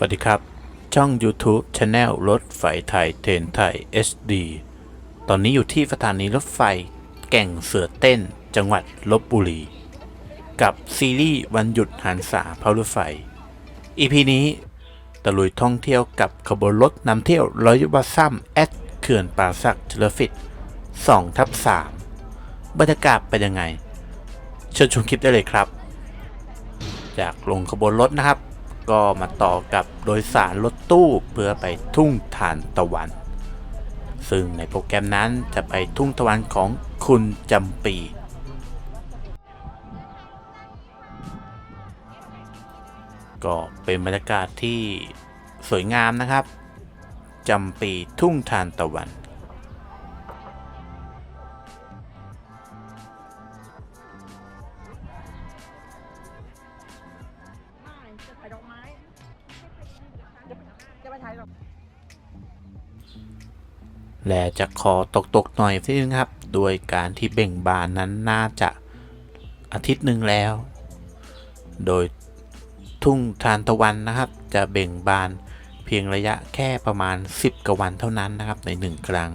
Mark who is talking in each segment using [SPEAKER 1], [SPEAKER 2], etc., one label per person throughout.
[SPEAKER 1] สวัสดีครับ ช่อง YouTube Channel รถไฟไทยเทนไทย SD ตอนนี้อยู่ที่สถานีรถไฟแก่งเสือเต้น จังหวัดลบบุรี กับซีรีส์วันหยุดหันษาเพารถไฟ EP นี้ตะลุยท่องเที่ยวกับขบวนรถนำเที่ยวร้อยยุบซัมแอดเขื่อนป่าสักเฉลฟิต2ทับ3บรรยากาศเป็นยังไง เชิญชมคลิปได้เลยครับ จากลงขบวนรถนะครับ ก็มาต่อกับโดยสารรถตู้เพื่อไปทุ่งทานตะวัน ซึ่งในโปรแกรมนั้นจะไปทุ่งตะวันของคุณจำปีก็เป็นบรรยากาศที่สวยงามนะครับจำปีทุ่งทานตะวัน และจะขอตกตกๆหน่อยนิดนึงครับ โดยการที่เบ่งบานนั้นน่าจะอาทิตย์หนึ่งแล้ว โดยทุ่งทานตะวันนะครับ จะเบ่งบานเพียงระยะแค่ประมาณ 10กว่าวันเท่านั้นนะครับในหนึ่งครั้ง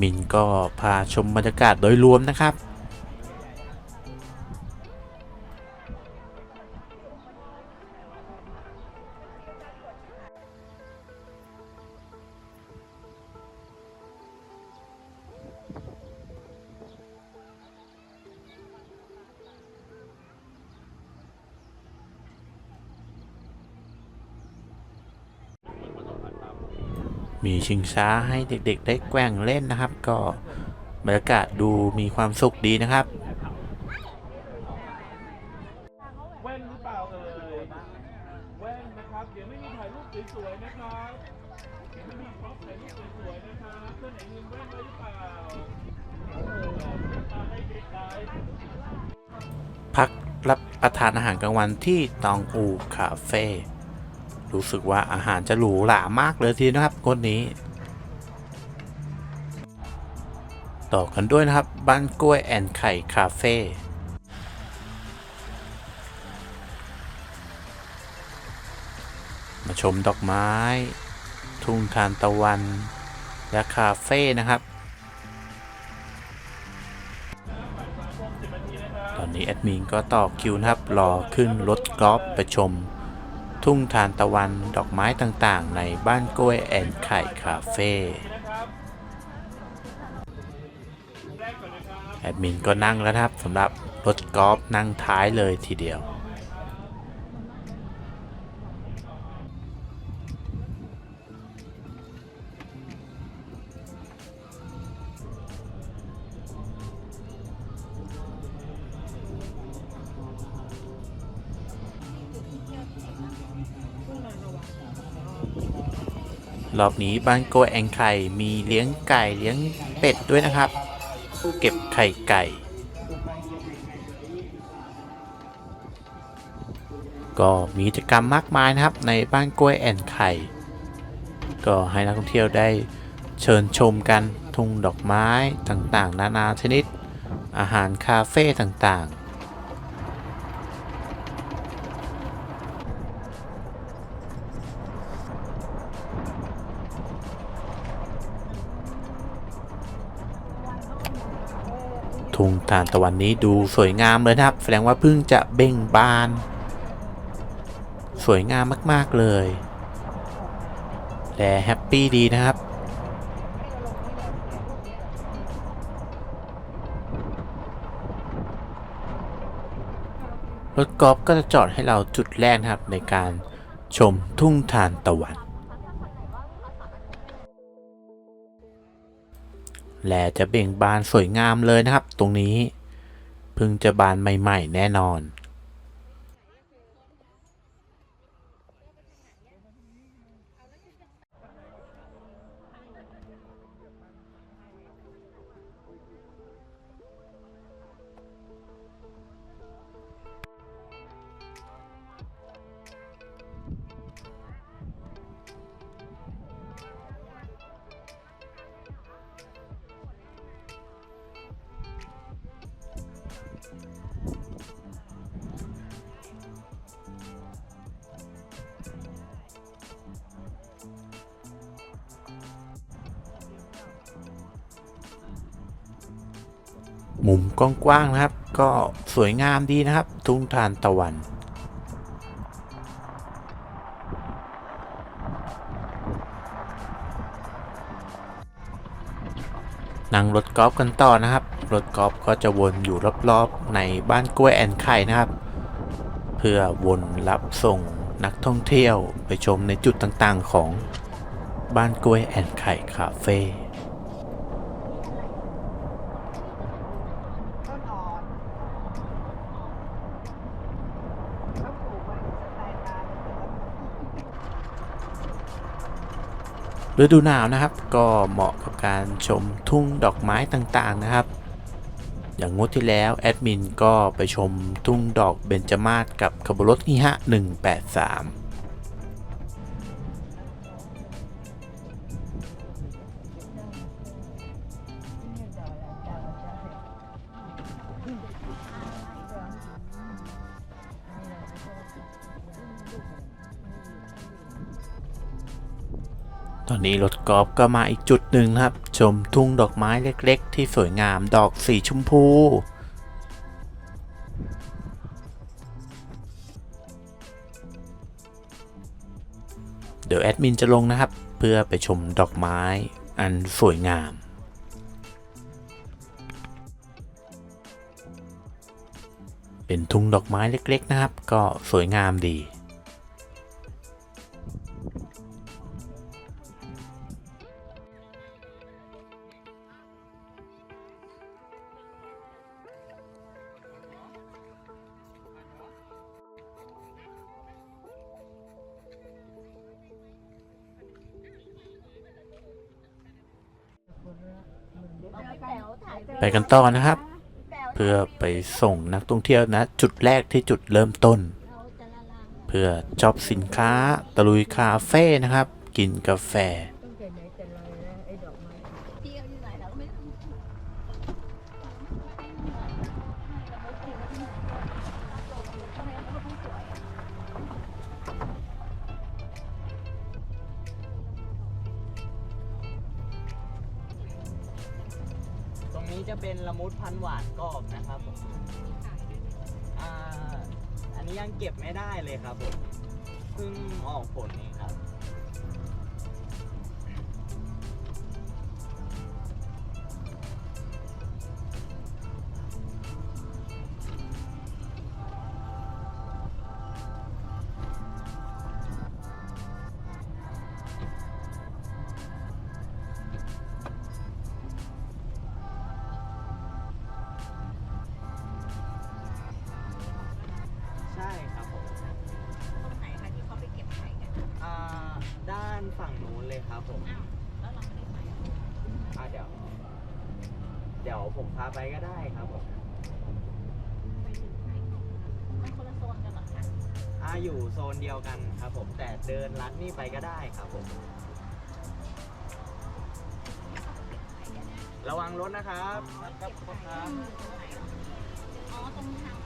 [SPEAKER 1] มินก็พาชมบรรยากาศโดยรวมนะครับ มีชิงช้าให้เด็กๆ ได้แกว่งเล่นนะครับ ก็บรรยากาศดูมีความสุขดีนะครับ
[SPEAKER 2] แว่นหรือเปล่าเอ่ยแว่นนะครับเดี๋ยวไม่มีถ่ายรูปสวยๆนะครับเดี๋ยวไม่มีพร็อพถ่ายรูปสวยๆนะครับเพื่อนไหนลืมแว่นไว้หรือเปล่าเออตาให้เด็กได้
[SPEAKER 1] พักรับประทานอาหารกลางวันที่ตองอูคาเฟ่ รู้สึกว่าอาหารจะหรูหรามากเลยทีนะครับคนนี้ ต่อกันด้วยนะครับบ้านกล้วยแอนไข่คาเฟ่มาชมดอกไม้ ทุ่งทานตะวัน และคาเฟ่นะครับ ตอนนี้แอดมินก็ต่อคิวนะครับ รอขึ้นรถกอล์ฟไปชม ทุ่งทานตะวันดอกไม้ต่างๆ ในบ้านกล้วยแอนไข่คาเฟ่แอดมินก็นั่งแล้วครับสำหรับรถกอล์ฟนั่งท้ายเลยทีเดียว รอบนี้บ้านโกแองไข่มีเลี้ยงไก่เลี้ยงเป็ดด้วยนะครับ เก็บไข่ไก่ ก็มีกิจกรรมมากมายนะครับในบ้านกล้วยแอนไข่ ก็ให้นักท่องเที่ยวได้เชิญชมกันทุ่งดอกไม้ต่างๆ นานาชนิด อาหารคาเฟ่ต่างๆ ทุ่งทานตะวันนี้ดูสวยงามเลยนะครับ แสดงว่าเพิ่งจะเบ่งบาน สวยงามมากๆเลยและแฮปปี้ดีนะครับ รถกอล์ฟก็จะจอดให้เราจุดแรกนะครับในการชมทุ่งทานตะวัน และจะเบ่งบานสวยงามเลยนะครับ ตรงนี้ พึ่งจะบานใหม่ ๆ แน่นอน มุมกว้างๆนะครับ ก็สวยงามดีนะครับ ทุ่งทานตะวัน นั่งรถกอล์ฟกันต่อนะครับ รถกอล์ฟก็จะวนอยู่รอบๆในบ้านกล้วยแอนไข่นะครับ เพื่อวนรับส่งนักท่องเที่ยวไปชมในจุดต่างๆของบ้านกล้วยแอนไข่คาเฟ่
[SPEAKER 3] ต้นอ่อนเขาปลูกไว้สไตล์ตาล
[SPEAKER 1] ฤดูหนาวนะครับ ก็เหมาะกับการชมทุ่งดอกไม้ต่างๆนะครับ อย่างงวดที่แล้วแอดมินก็ไปชมทุ่งดอกเบญจมาศกับขบวนรถอิฮะ183 ตอนนี้รถกอล์ฟก็มาอีกจุดหนึ่งนะครับ ชมทุ่งดอกไม้เล็ก ๆ ที่สวยงามดอกสีชมพู เดี๋ยวแอดมินจะลงนะครับ เพื่อไปชมดอกไม้อันสวยงามเป็นทุ่งดอกไม้เล็ก ๆ นะครับ ก็สวยงามดี ไปกันต่อนะครับ เพื่อไปส่งนักท่องเที่ยวนะ จุดแรกที่จุดเริ่มต้น เพื่อช็อปสินค้าตะลุยคาเฟ่นะครับ กินกาแฟ
[SPEAKER 4] เป็
[SPEAKER 5] นละมุดพันธุ์หวานกรอบนะครับผมอ่าอันนี้ยังเก็บไม่ได้เลยครับผมเพิ่งออกผลเอง ครับผม
[SPEAKER 4] อ้าวแล้วเราไม่ได้ไปอะ
[SPEAKER 5] อ่าเดี๋ยว เดี๋ยวผมพาไปก็ได้ครับผม
[SPEAKER 4] ไปถึงไหนมันคนละโซนกันเหรอคะ
[SPEAKER 5] อ่าอยู่โซนเดียวกันครับผม แต่เดินลัดนี่ไปก็ได้ครับผม ระวังรถนะครับ ครับครับ
[SPEAKER 4] อ๋อ ตรงทาง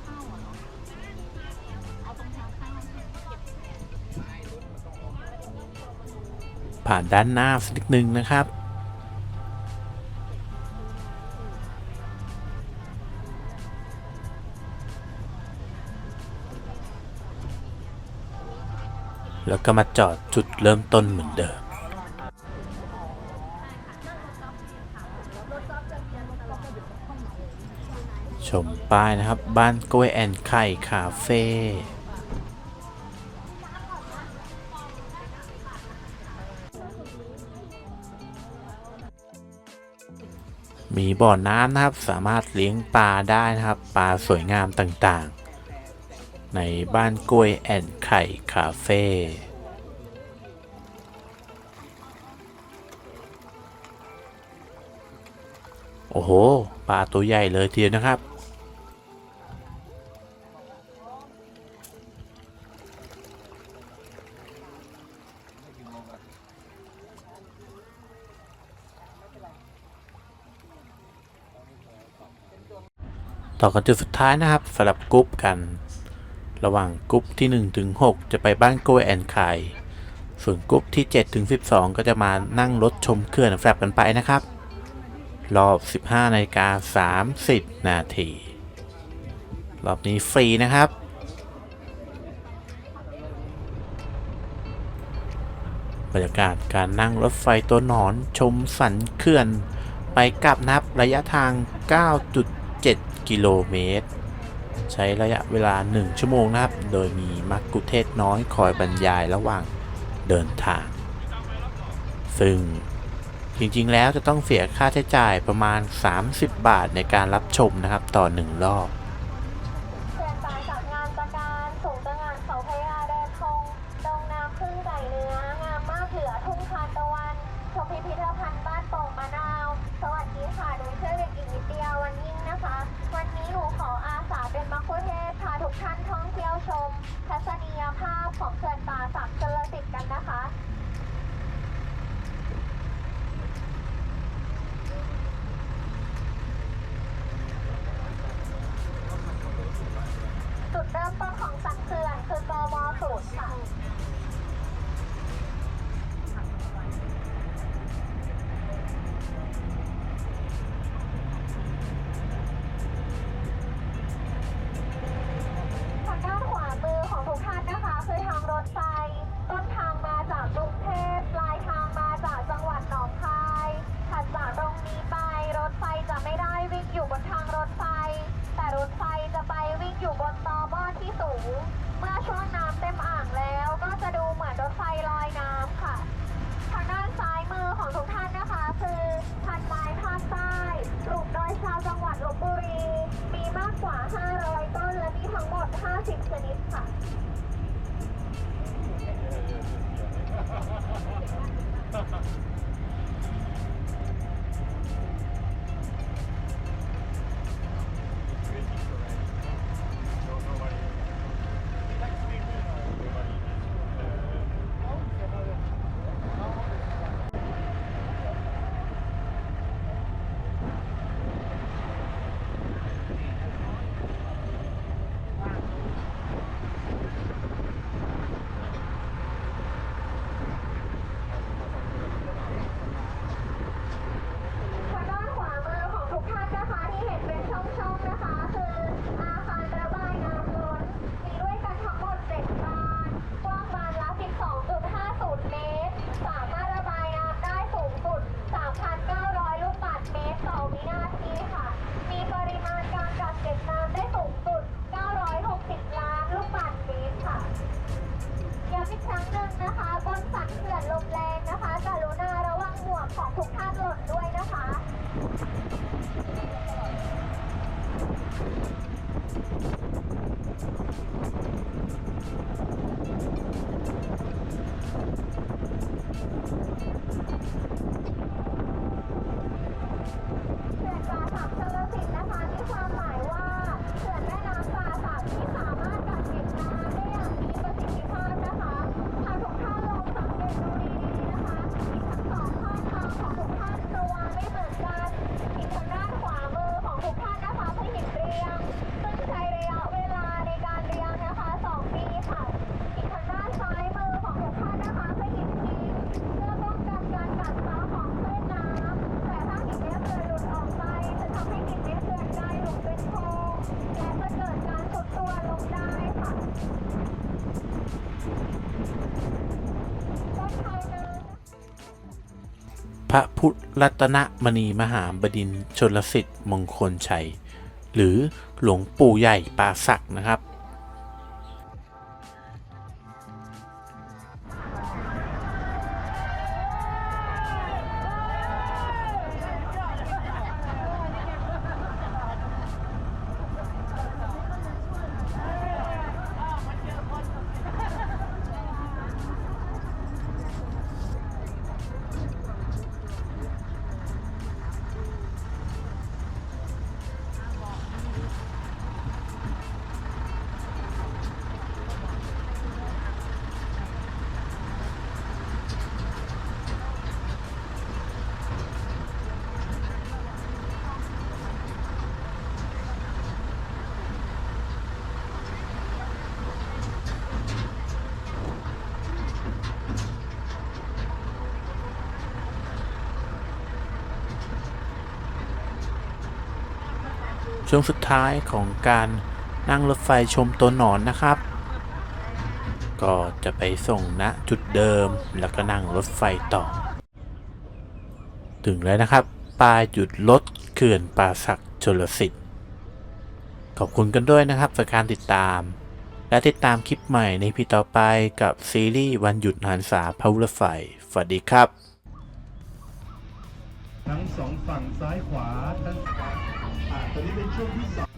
[SPEAKER 1] ผ่านด้านหน้าสักนิดนึงนะครับ แล้วก็มาจอดจุดเริ่มต้นเหมือนเดิม
[SPEAKER 6] ชมป้ายนะครับ บ้านกล้วยแอนไข่คาเฟ่ มีบ่อน้ำนะครับ สามารถเลี้ยงปลาได้นะครับ ปลาสวยงามต่างๆ ในบ้านกล้วยแอนไข่คาเฟ่โอ้โห ปลาตัวใหญ่เลยทีเดียวนะครับ ต่อกันจุดสุดท้ายนะครับสำหรับกรุ๊ปกัน ระหว่างกรุ๊ปที่1ถึง6จะไปบ้านโกแอนไข่ส่วนกรุ๊ปที่7ถึง12 ก็จะมานั่งรถชมเคลื่อนแฟลบกันไปนะครับ รอบ 15นาฬิกา30 นาที รอบนี้ฟรีนะครับ บรรยากาศการนั่งรถไฟตัวหนอนชมสันเขื่อน ไปกลับนับระยะทาง 9ิโลเมตร ใช้ระยะเวลา 1 ชั่วโมงนะครับ โดยมีมักกุเทศน้อยคอยบรรยายระหว่างเดินทาง ซึ่งจริงๆแล้วจะต้องเสียค่าใช้จ่ายประมาณ 30 บาทในการรับชมนะครับต่อ 1 รอบ
[SPEAKER 1] พระพุทธรัตนม
[SPEAKER 6] ณีมหาบดินชนลสิทธิ์มงคลชัย
[SPEAKER 1] หรือหลวงปู่ใหญ่ปาศักนะครับ ช่วงสุดท้ายของการนั่งรถไฟชมตัวหนอนนะครับ ก็จะไปส่งณจุดเดิมแล้วก็นั่งรถไฟต่อ ถึงแล้วนะครับปลายจุดรถเขื่อนป่าสักชลสิทธิ์ขอบคุณกันด้วยนะครับสำหรับการติดตาม และติดตามคลิปใหม่ในพีต่อไปกับซีรีส์วันหยุดหันษาพาวรถไฟสวัสดีครับ
[SPEAKER 7] ทั้งสองฝั่งซ้ายขวาทั้งอ่า ตอนนี้เป็นช่วงที่สอง